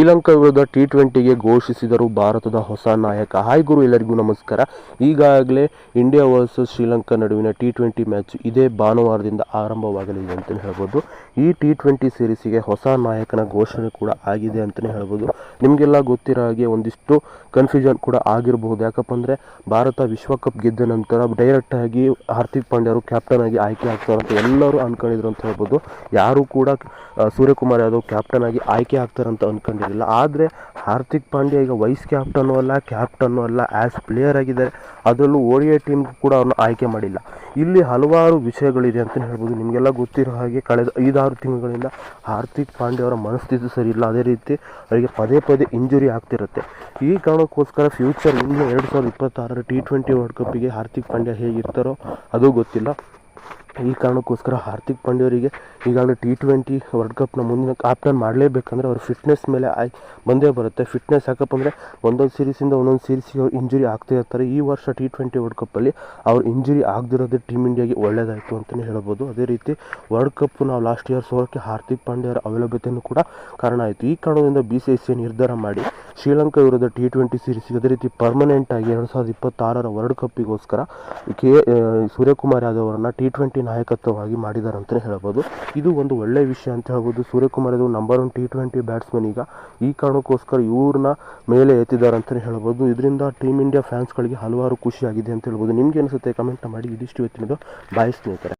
ಶ್ರೀಲಂಕಾ ವಿರುದ್ಧ ಟಿ ಟ್ವೆಂಟಿಗೆ ಘೋಷಿಸಿದರು ಭಾರತದ ಹೊಸ ನಾಯಕ. ಹಾಯ್ ಗುರು, ಎಲ್ಲರಿಗೂ ನಮಸ್ಕಾರ. ಈಗಾಗಲೇ ಇಂಡಿಯಾ ವರ್ಸಸ್ ಶ್ರೀಲಂಕಾ ನಡುವಿನ ಟಿ ಟ್ವೆಂಟಿ ಮ್ಯಾಚ್ ಇದೇ ಭಾನುವಾರದಿಂದ ಆರಂಭವಾಗಲಿದೆ ಅಂತಲೇ ಹೇಳ್ಬೋದು. ಈ ಟಿ ಟ್ವೆಂಟಿ ಸೀರೀಸಿಗೆ ಹೊಸ ನಾಯಕನ ಘೋಷಣೆ ಕೂಡ ಆಗಿದೆ ಅಂತಲೇ ಹೇಳ್ಬೋದು. ನಿಮಗೆಲ್ಲ ಗೊತ್ತಿರೋ ಹಾಗೆ ಒಂದಿಷ್ಟು ಕನ್ಫ್ಯೂಷನ್ ಕೂಡ ಆಗಿರಬಹುದು ಯಾಕಪ್ಪ ಅಂದರೆ ಭಾರತ ವಿಶ್ವಕಪ್ ಗೆದ್ದ ನಂತರ ಡೈರೆಕ್ಟ್ ಆಗಿ ಹಾರ್ದಿಕ್ ಪಾಂಡ್ಯರು ಕ್ಯಾಪ್ಟನ್ ಆಗಿ ಆಯ್ಕೆ ಆಗ್ತಾರೆ ಅಂತ ಎಲ್ಲರೂ ಅಂದ್ಕೊಂಡಿದ್ರು ಅಂತ ಹೇಳ್ಬೋದು. ಯಾರು ಕೂಡ ಸೂರ್ಯಕುಮಾರ್ ಯಾದವ್ ಕ್ಯಾಪ್ಟನ್ ಆಗಿ ಆಯ್ಕೆ ಆಗ್ತಾರೆ ಅಂತ ಅನ್ಕೊಂಡಿರಲಿಲ್ಲ ಆದರೆ ಹಾರ್ದಿಕ್ ಪಾಂಡ್ಯ ಈಗ ವೈಸ್ ಕ್ಯಾಪ್ಟನ್ನು ಅಲ್ಲ ಕ್ಯಾಪ್ಟನ್ನು ಅಲ್ಲ ಆ್ಯಸ್ ಪ್ಲೇಯರ್ ಆಗಿದ್ದಾರೆ. ಅದರಲ್ಲೂ ಓ ಡಿ ಐ ಟೀಮ್ಗೂ ಕೂಡ ಅವ್ರನ್ನ ಆಯ್ಕೆ ಮಾಡಿಲ್ಲ. ಇಲ್ಲಿ ಹಲವಾರು ವಿಷಯಗಳಿದೆ ಅಂತಲೇ ಹೇಳ್ಬೋದು. ನಿಮಗೆಲ್ಲ ಗೊತ್ತಿರೋ ಹಾಗೆ ಕಳೆದ ಐದಾರು ತಿಂಗಳಿಂದ ಹಾರ್ದಿಕ್ ಪಾಂಡ್ಯ ಅವರ ಮನಸ್ಥಿತಿ ಸರಿ ಇಲ್ಲ. ಅದೇ ರೀತಿ ಅವರಿಗೆ ಪದೇ ಪದೇ ಇಂಜುರಿ ಆಗ್ತಿರುತ್ತೆ. ಈ ಕಾರಣಕ್ಕೋಸ್ಕರ ಫ್ಯೂಚರ್ ಇನ್ನು ಎರಡು ಸಾವಿರದ ಇಪ್ಪತ್ತಾರರ ಟಿ ಟ್ವೆಂಟಿ ವರ್ಲ್ಡ್ ಕಪ್ಪಿಗೆ ಹಾರ್ದಿಕ್ ಪಾಂಡ್ಯ ಹೇಗಿರ್ತಾರೋ ಅದು ಗೊತ್ತಿಲ್ಲ. ಈ ಕಾರಣಕ್ಕೋಸ್ಕರ ಹಾರ್ದಿಕ್ ಪಾಂಡ್ಯವರಿಗೆ ಈಗಾಗಲೇ ಟಿ ಟ್ವೆಂಟಿ ವರ್ಲ್ಡ್ ಕಪ್ನ ಮುಂದಿನ ಕ್ಯಾಪ್ಟನ್ ಮಾಡಲೇಬೇಕಂದ್ರೆ ಅವ್ರ ಫಿಟ್ನೆಸ್ ಮೇಲೆ ಆಯ್ ಬಂದೇ ಬರುತ್ತೆ. ಫಿಟ್ನೆಸ್ ಯಾಕಪ್ಪ ಅಂದರೆ ಒಂದೊಂದು ಸೀರೀಸಿಂದ ಒಂದೊಂದು ಸೀರೀಸಿಗೆ ಅವ್ರು ಇಂಜುರಿ ಆಗ್ತಾ ಇರ್ತಾರೆ. ಈ ವರ್ಷ ಟಿ ಟ್ವೆಂಟಿ ವರ್ಲ್ಡ್ ಕಪ್ಪಲ್ಲಿ ಅವ್ರು ಇಂಜುರಿ ಆಗದಿರೋದೇ ಟೀಮ್ ಇಂಡಿಯಾಗೆ ಒಳ್ಳೆಯದಾಯಿತು ಅಂತಲೇ ಹೇಳ್ಬೋದು. ಅದೇ ರೀತಿ ವರ್ಲ್ಡ್ ಕಪ್ ನಾವು ಲಾಸ್ಟ್ ಇಯರ್ ಸೋಲಕ್ಕೆ ಹಾರ್ದಿಕ್ ಪಾಂಡ್ಯರ ಅವೈಲಭ್ಯತೆಯೂ ಕೂಡ ಕಾರಣ ಆಯಿತು. ಈ ಕಾರಣದಿಂದ ಬಿ ಸಿ ಸಿ ನಿರ್ಧಾರ ಮಾಡಿ ಶ್ರೀಲಂಕಾ ವಿರುದ್ಧ ಟಿ ಟ್ವೆಂಟಿ ಸೀರೀಸ್ಗೆ ಅದೇ ರೀತಿ ಪರ್ಮನೆಂಟ್ ಆಗಿ ಎರಡು ಸಾವಿರದ ಇಪ್ಪತ್ತಾರರ ವರ್ಲ್ಡ್ ಕಪ್ಗೋಸ್ಕರ ಕೆ ಸೂರ್ಯಕುಮಾರ್ ಯಾದವ್ ಅವರನ್ನು ಟಿ ಟ್ವೆಂಟಿ ನಾಯಕತ್ವವಾಗಿ ಮಾಡಿದ್ದಾರೆ ಅಂತಲೇ ಹೇಳ್ಬೋದು. ಇದು ಒಂದು ಒಳ್ಳೆಯ ವಿಷಯ ಅಂತ ಹೇಳ್ಬೋದು. Suryakumar Yadav number one T twenty batsman ಈಗ. ಈ ಕಾರಣಕ್ಕೋಸ್ಕರ ಇವ್ರನ್ನ ಮೇಲೆ ಎತ್ತಿದ್ದಾರೆ ಅಂತಲೇ ಹೇಳ್ಬೋದು. ಇದರಿಂದ ಟೀಮ್ ಇಂಡಿಯಾ ಫ್ಯಾನ್ಸ್ಗಳಿಗೆ ಹಲವಾರು ಖುಷಿಯಾಗಿದೆ ಅಂತ ಹೇಳ್ಬೋದು. ನಿಮ್ಗೆ ಅನಿಸುತ್ತೆ ಕಮೆಂಟ್ ಮಾಡಿ. ಇದಿಷ್ಟು ಇವತ್ತಿನದು. ಬಾಯ್ ಸ್ನೇಹಿತರೆ.